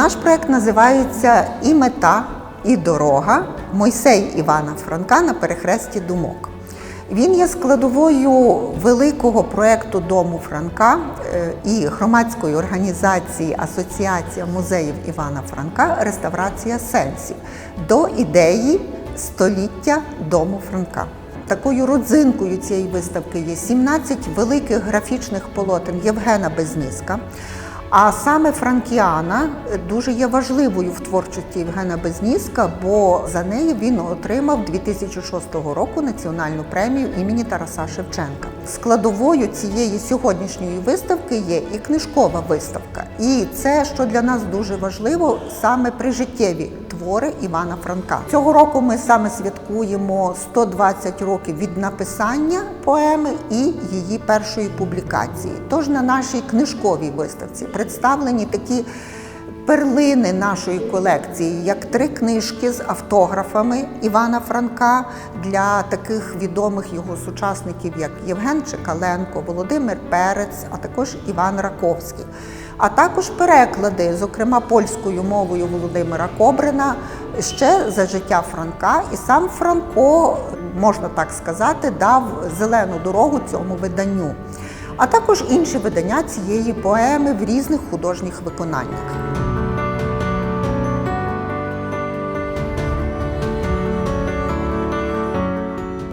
Наш проект називається І мета, і дорога Мойсей Івана Франка на перехресті думок. Він є складовою великого проекту Дому Франка е, і громадської організації Асоціація музеїв Івана Франка Реставрація сенсів до ідеї століття Дому Франка. Такою родзинкою цієї виставки є 17 великих графічних полотен Євгена Безніска. А саме Франкіана дуже є важливою в творчості Євгена Безніска, бо за неї він отримав 2006 року національну премію імені Тараса Шевченка. Складовою цієї сьогоднішньої виставки є і книжкова виставка. І це, що для нас дуже важливо, саме прижиттєві твори Івана Франка. Цього року ми саме святкуємо 120 років від написання поеми і її першої публікації. Тож на нашій книжковій виставці представлені такі перлини нашої колекції, як три книжки з автографами Івана Франка для таких відомих його сучасників, як Євген Чекаленко, Володимир Перець, а також Іван Раковський. А також переклади, зокрема польською мовою Володимира Кобрина, ще за життя Франка. І сам Франко, можна так сказати, дав зелену дорогу цьому виданню, а також інші видання цієї поеми в різних художніх виконаннях.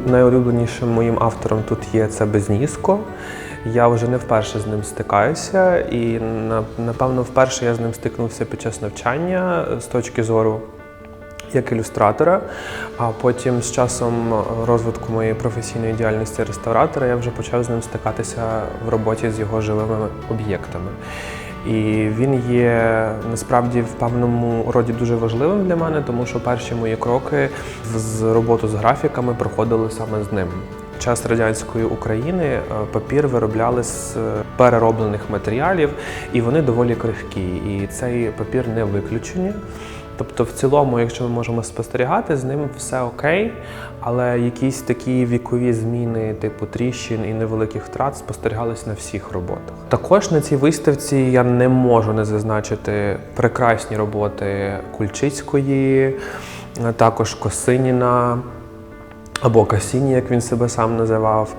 Найулюбленішим моїм автором тут є це Безніско. Я вже не вперше з ним стикаюся, і напевно вперше я з ним стикнувся під час навчання з точки зору як ілюстратора, а потім з часом розвитку моєї професійної діяльності реставратора я вже почав з ним стикатися в роботі з його живими об'єктами. І він є насправді в певному роді дуже важливим для мене, тому що перші мої кроки з роботу з графіками проходили саме з ним. Час радянської України е, папір виробляли з е, перероблених матеріалів, і вони доволі крихкі. І цей папір не виключення. Тобто, в цілому, якщо ми можемо спостерігати, з ним все окей, але якісь такі вікові зміни, типу тріщин і невеликих втрат спостерігались на всіх роботах. Також на цій виставці я не можу не зазначити прекрасні роботи Кульчицької, також Косиніна. Або Касіні, як він себе сам називав.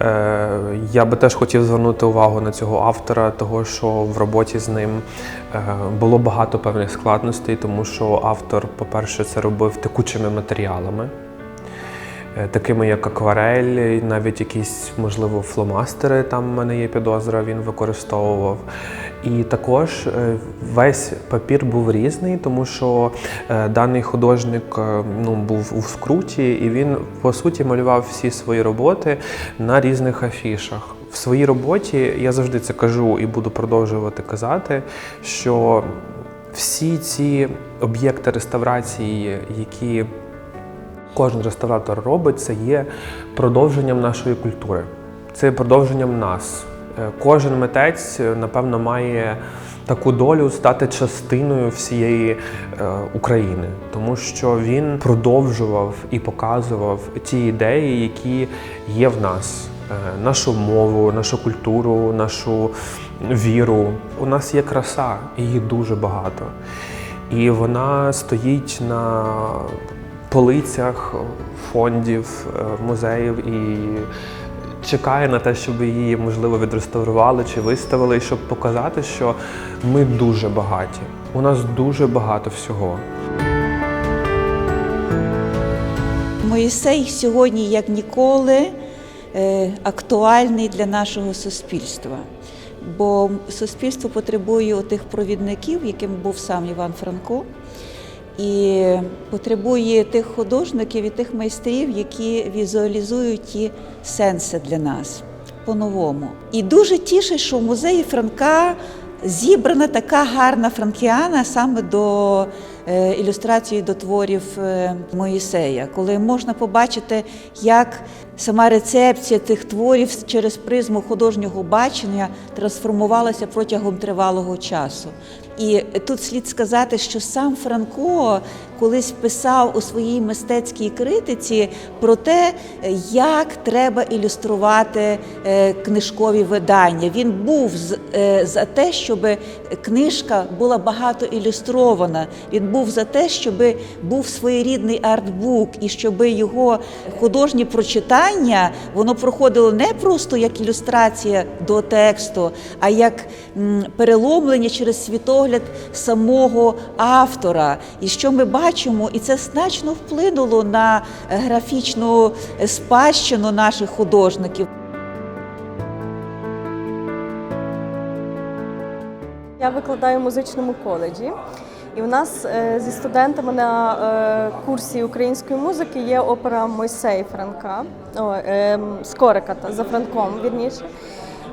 Е, я би теж хотів звернути увагу на цього автора, того що в роботі з ним е, було багато певних складностей, тому що автор, по-перше, це робив текучими матеріалами, такими як акварель, навіть якісь, можливо, фломастери, там в мене є підозра, він використовував. І також е, весь папір був різний, тому що е, даний художник е, ну, був у скруті, і він по суті малював всі свої роботи на різних афішах. В своїй роботі я завжди це кажу і буду продовжувати казати, що всі ці об'єкти реставрації, які кожен реставратор робить, це є продовженням нашої культури, це є продовженням нас. Е, Кожен митець, е, напевно, має таку долю стати частиною всієї е, України, тому що він продовжував і показував ті ідеї, які є в нас. Нашу мову, нашу культуру, нашу віру. У нас є краса, її дуже багато. І вона стоїть на полицях фондів, е, музеїв і чекає на те, щоб її можливо відреставрували чи виставили, і щоб показати, що ми дуже багаті. У нас дуже багато всього. Моїсей сьогодні, як ніколи, е, актуальний для нашого суспільства. Бо суспільство потребує тих провідників, яким був сам Іван Франко, і потребує тих художників і тих майстрів, які візуалізують ті сенси для нас по-новому. І дуже тішить, що в музеї Франка зібрана така гарна франкіана саме до е, ілюстрації до творів е, Моїсея, коли можна побачити, як сама рецепція тих творів через призму художнього бачення трансформувалася протягом тривалого часу. І тут слід сказати, що сам Франко колись писав у своїй мистецькій критиці про те, як треба ілюструвати е, книжкові видання. Він був е, за те, щоб книжка була багато ілюстрована. Він був за те, щоб був своєрідний артбук і щоб його художнє прочитання воно проходило не просто як ілюстрація до тексту, а як переломлення через світогляд самого автора. І що ми бачимо, і це значно вплинуло на е, графічну е, спадщину наших художників. Я викладаю в музичному коледжі, і в нас е, зі студентами на е, курсі української музики є опера Мойсей Франка, о, Скорика та за Франком, вірніше.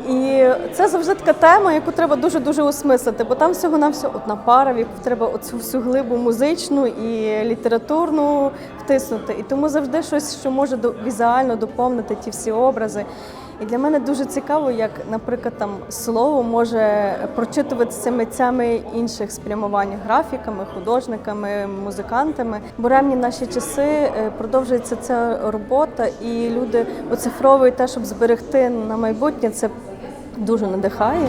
І це завжди така тема, яку треба дуже дуже осмислити, бо там всього на всього одна пара, в яку треба оцю всю глибу музичну і літературну втиснути. І тому завжди щось, що може візуально доповнити ті всі образи. І для мене дуже цікаво, як, наприклад, там слово може прочитуватися митцями інших спрямувань, графіками, художниками, музикантами. Буремні наші часи е, продовжується ця робота, і люди оцифровують те, щоб зберегти на майбутнє. Це дуже надихає.